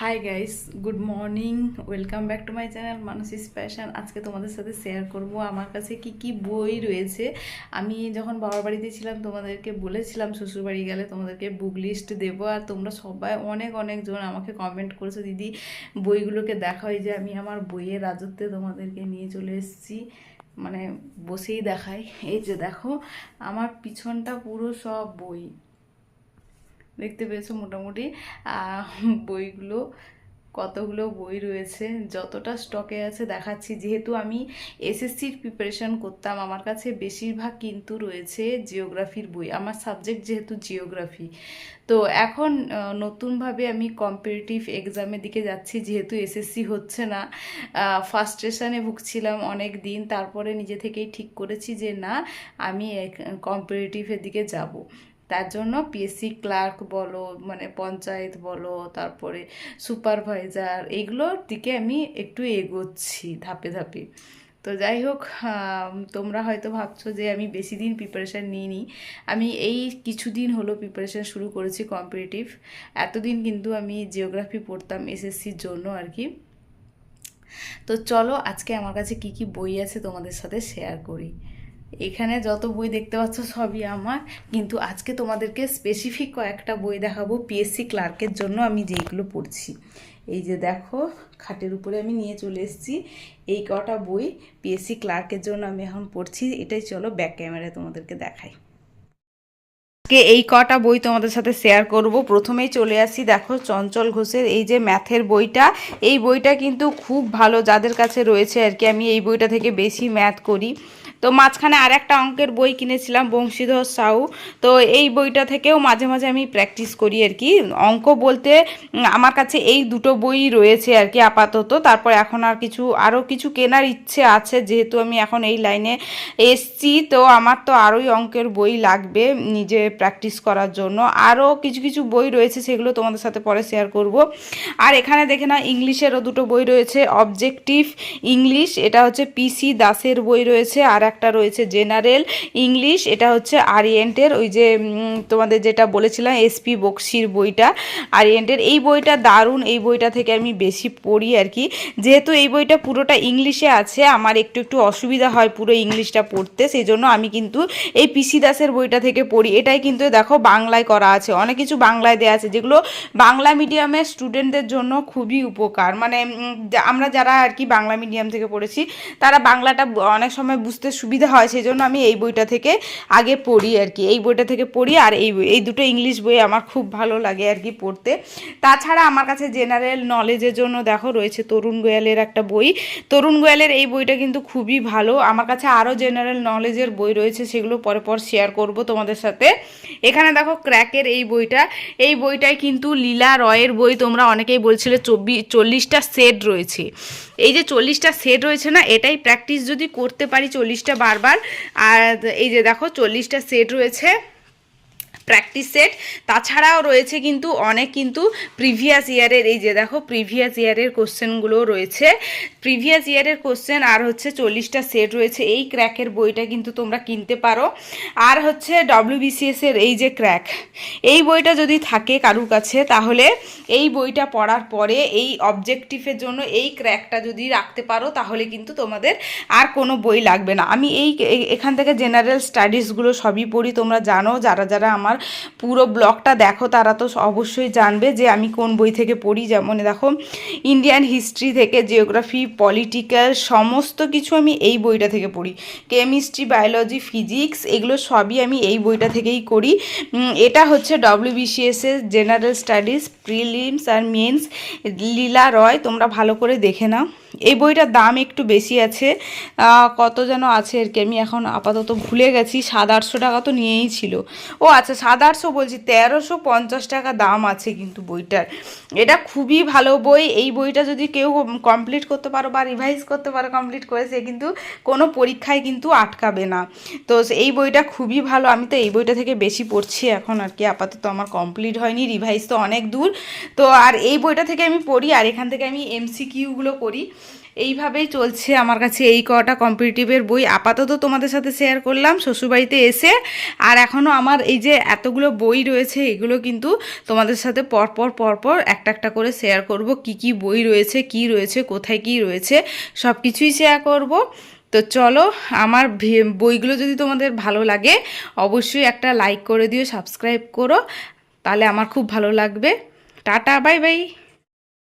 Hi guys good morning welcome back to my channel Manasi's passion আজকে তোমাদের সাথে share করব আমার কাছে কি কি বই রয়েছে। আমি যখন বাবার বাড়িতে ছিলাম, তোমাদেরকে বলেছিলাম শ্বশুরবাড়ি গেলে তোমাদেরকে বুক লিস্ট দেবো। আর তোমরা সবাই অনেক অনেকজন আমাকে কমেন্ট করেছ, দিদি, বইগুলোকে দেখাই যে আমি আমার বইয়ের রাজত্বে তোমাদেরকে নিয়ে চলে এসেছি। মানে বসেই দেখাই। এই যে দেখো, আমার পিছনটা পুরো সব বই। দেখতে পেয়েছ মোটামুটি। বইগুলো, কতগুলো বই রয়েছে, যতটা স্টকে আছে দেখাচ্ছি। যেহেতু আমি এসএসসির প্রিপারেশন করতাম, আমার কাছে বেশিরভাগ কিন্তু রয়েছে জিওগ্রাফির বই। আমার সাবজেক্ট যেহেতু জিওগ্রাফি তো এখন নতুনভাবে আমি কম্পিটিটিভ এক্সামের দিকে যাচ্ছি, যেহেতু এসএসসি হচ্ছে না। ফার্স্ট্রেশনে ভুগছিলাম অনেক দিন, তারপরে নিজে থেকেই ঠিক করেছি যে না, আমি কম্পিটিটিভের দিকে যাব। তার জন্য পিএসসি ক্লার্ক বলো মানে পঞ্চায়েত বলো, তারপরে সুপারভাইজার এইগুলোর দিকে আমি একটু এগোচ্ছি ধাপে ধাপে। তো যাই হোক তোমরা হয়তো ভাবছ যে আমি বেশি দিন প্রিপারেশান নিইনি। আমি এই কিছুদিন হলো প্রিপারেশান শুরু করেছি কম্পিটিটিভ এতদিন কিন্তু আমি জিওগ্রাফি পড়তাম এসএসসির জন্য আর কি। তো চলো আজকে আমার কাছে কি কি বই আছে তোমাদের সাথে শেয়ার করি। এখানে যত বই দেখতে পাচ্ছ সবই আমার। কিন্তু আজকে তোমাদেরকে স্পেসিফিক কয়েকটা বই দেখাবো পিএসসি ক্লার্কের জন্য আমি যেইগুলো পড়ছি। এই যে দেখো, খাটের উপরে আমি নিয়ে চলে এসেছি। এই কটা বই পিএসসি ক্লার্কের জন্য আমি এখন পড়ছি। এটাই চলো ব্যাক ক্যামেরায় তোমাদেরকে দেখাই। আজকে এই কটা বই তোমাদের সাথে শেয়ার করব। প্রথমেই চলে আসি, দেখো, চঞ্চল ঘোষের এই যে ম্যাথের বইটা। এই বইটা কিন্তু খুব ভালো, যাদের কাছে রয়েছে আর কি, আমি এই বইটা থেকে বেশি ম্যাথ করি। তো মাঝখানে আর একটা অঙ্কের বই কিনেছিলাম, বংশীধর সাউ। তো এই বইটা থেকেও মাঝে মাঝে আমি প্র্যাকটিস করি আর কি। অঙ্ক বলতে আমার কাছে এই দুটো বই রয়েছে আর কি আপাতত। তারপর এখন আর কিছু আরও কিছু কেনার ইচ্ছে আছে, যেহেতু আমি এখন এই লাইনে এসছি, তো আমার তো আরোই অঙ্কের বই লাগবে নিজে প্র্যাকটিস করার জন্য। আরও কিছু কিছু বই রয়েছে, সেগুলো তোমাদের সাথে পরে শেয়ার করব। আর এখানে দেখে না ইংলিশেরও দুটো বই রয়েছে অবজেক্টিভ ইংলিশ এটা হচ্ছে পিসি দাসের বই রয়েছে, আর একটা রয়েছে জেনারেল ইংলিশ, এটা হচ্ছে আরিয়েন্টের, ওই যে তোমাদের যেটা বলেছিলাম এসপি বক্সির বইটা। আরিয়েন্টের এই বইটা দারুণ, এই বইটা থেকে আমি বেশি পড়ি আর কি। যেহেতু এই বইটা পুরোটা ইংলিশে আছে, আমার একটু একটু অসুবিধা হয় পুরো ইংলিশটা পড়তে সেই জন্য আমি কিন্তু এই পিসি দাসের বইটা থেকে পড়ি। এটাই কিন্তু দেখো বাংলায় করা আছে, অনেক কিছু বাংলায় দেওয়া আছে, যেগুলো বাংলা মিডিয়ামের স্টুডেন্টদের জন্য খুবই উপকার। মানে আমরা যারা আর কি বাংলা মিডিয়াম থেকে পড়েছি, তারা বাংলাটা অনেক সময় বুঝতে সুবিধা হয় সেই জন্য আমি এই বইটা থেকে আগে পড়ি আর কি। এই বইটা থেকে পড়ি আর এই এই দুটো ইংলিশ বই আমার খুব ভালো লাগে আর কি পড়তে। তাছাড়া আমার কাছে জেনারেল নলেজের জন্য দেখো রয়েছে তরুণ গোয়ালের একটা বই। তরুণ গোয়ালের এই বইটা কিন্তু খুবই ভালো। আমার কাছে আরও জেনারেল নলেজের বই রয়েছে, সেগুলো পরে পর শেয়ার করব তোমাদের সাথে। এখানে দেখো ক্র্যাকের এই বইটা। এই বইটাই কিন্তু লীলা রয়ের বই তোমরা অনেকেই বলছিলে চব্বিশ চল্লিশটা সেট রয়েছে। এই যে চল্লিশটা সেট রয়েছে না, এটাই প্র্যাকটিস যদি করতে পারি চল্লিশটা বারবার। আর এই যে দেখো চল্লিশটা সেট রয়েছে। প্র্যাকটিস সেট তাছাড়াও রয়েছে কিন্তু অনেক কিন্তু প্রিভিয়াস ইয়ারের এই যে দেখো প্রিভিয়াস ইয়ারের কোশ্চেনগুলো রয়েছে। প্রিভিয়াস ইয়ারের কোশ্চেন আর হচ্ছে চল্লিশটা সেট রয়েছে। এই ক্র্যাকের বইটা কিন্তু তোমরা কিনতে পারো। আর হচ্ছে ডব্লিউবিসিএস এর এই যে ক্র্যাক এই বইটা যদি থাকে কারুর কাছে, তাহলে এই বইটা পড়ার পরে এই অবজেক্টিভের জন্য এই ক্র্যাকটা যদি রাখতে পারো, তাহলে কিন্তু তোমাদের আর কোনো বই লাগবে না। আমি এই এখান থেকে জেনারেল স্টাডিজগুলো সবই পড়ি, তোমরা জানো। যারা যারা আমার পুরো ব্লগটা দেখো, তারা তো অবশ্যই জানবে যে আমি কোন বই থেকে পড়ি। যেমন দেখো ইন্ডিয়ান হিস্ট্রি থেকে জিওগ্রাফি পলিটিক্যাল সমস্ত কিছু আমি এই বইটা থেকে পড়ি। কেমিস্ট্রি বায়োলজি ফিজিক্স এগুলো সবই আমি এই বইটা থেকেই করি। এটা হচ্ছে ডব্লিউবিসিএস এর জেনারেল স্টাডিজ প্রিলিমস আর মেন্স লীলা রয়, তোমরা ভালো করে দেখে নাও। এই বইটার দাম একটু বেশি আছে কত যেন আছে আর কি, আমি এখন আপাতত ভুলে গেছি, সাত আটশো টাকা তো নিয়েই ছিল। ও আচ্ছা সাত আটশো বলছি, তেরোশো পঞ্চাশ টাকা দাম আছে কিন্তু বইটার। এটা খুবই ভালো বই, এই বইটা যদি কেউ কমপ্লিট করতে পারো বা রিভাইজ করতে পারো কমপ্লিট করে, সে কিন্তু কোনো পরীক্ষায় কিন্তু আটকাবে না। তো এই বইটা খুবই ভালো, আমি তো এই বইটা থেকে বেশি পড়ছি এখন আর কি, আপাতত আমার কমপ্লিট হয়নি রিভাইজ তো অনেক দূর। তো আর এই বইটা থেকে আমি পড়ি, আর এখান থেকে আমি এমসিকিউগুলো করি এইভাবেই চলছে আমার কাছে এই কটা কম্পিটিটিভের বই। আপাতত তোমাদের সাথে শেয়ার করলাম, শ্বশুরবাড়িতে এসে। আর এখনও আমার এই যে এতগুলো বই রয়েছে, এগুলো কিন্তু তোমাদের সাথে পরপর পরপর একটা একটা করে শেয়ার করব। কি কি বই রয়েছে, কি রয়েছে, কোথায় কি রয়েছে সব কিছুই শেয়ার করব। তো চলো, আমার বইগুলো যদি তোমাদের ভালো লাগে, অবশ্যই একটা লাইক করে দিও সাবস্ক্রাইব করো। তাহলে আমার খুব ভালো লাগবে। Tata bye bye